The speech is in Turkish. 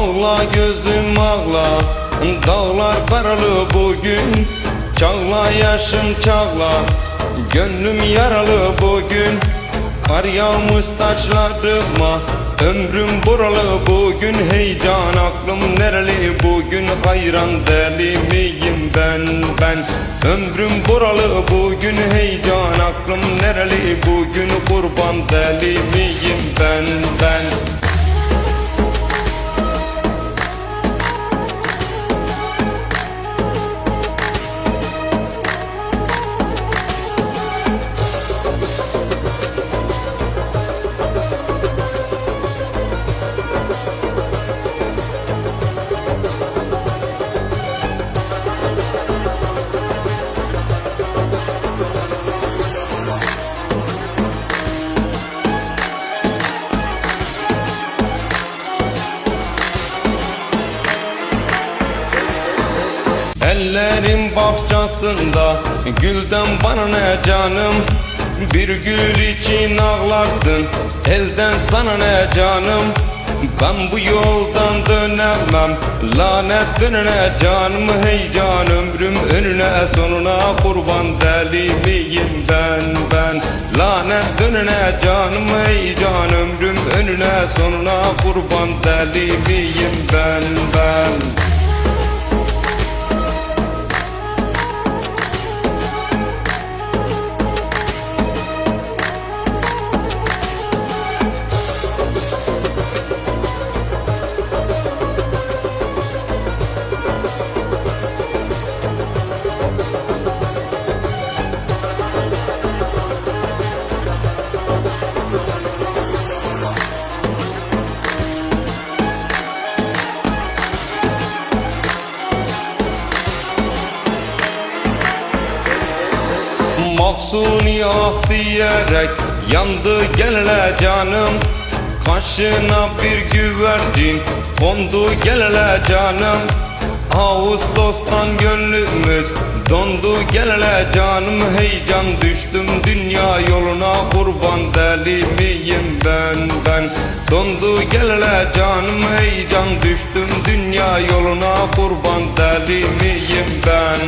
Ağla gözüm ağla. Dağlar karalı bugün. Çağla yaşım çağla. Gönlüm yaralı bugün. Kar yağmış taşlarıma Ömrüm buralı bugün. Heyecan aklım nereli bugün? Hayran deli miyim ben ben? Ömrüm buralı bugün. Heyecan aklım nereli bugün? Kurban deli miyim ben Ellerim bahçesinde Gülden bana ne canım? Bir gül için ağlarsın Elden sana ne canım? Ben bu yoldan dönemem Lanet önüne canım hey can ömrüm önüne sonuna kurban deli miyim ben ben? Lanet önüne canım hey can ömrüm önüne sonuna kurban deli miyim ben ben Mahsuni ah diyerek yandı gelele canım. Kaşına bir güvercin kondu gelele canım. Ağustos'tan gönlümüz dondu gelele canım. Heyecan düştüm dünya yoluna kurban deli miyim ben? Ben Dondu gelele canım heyecan düştüm dünya yoluna kurban deli miyim ben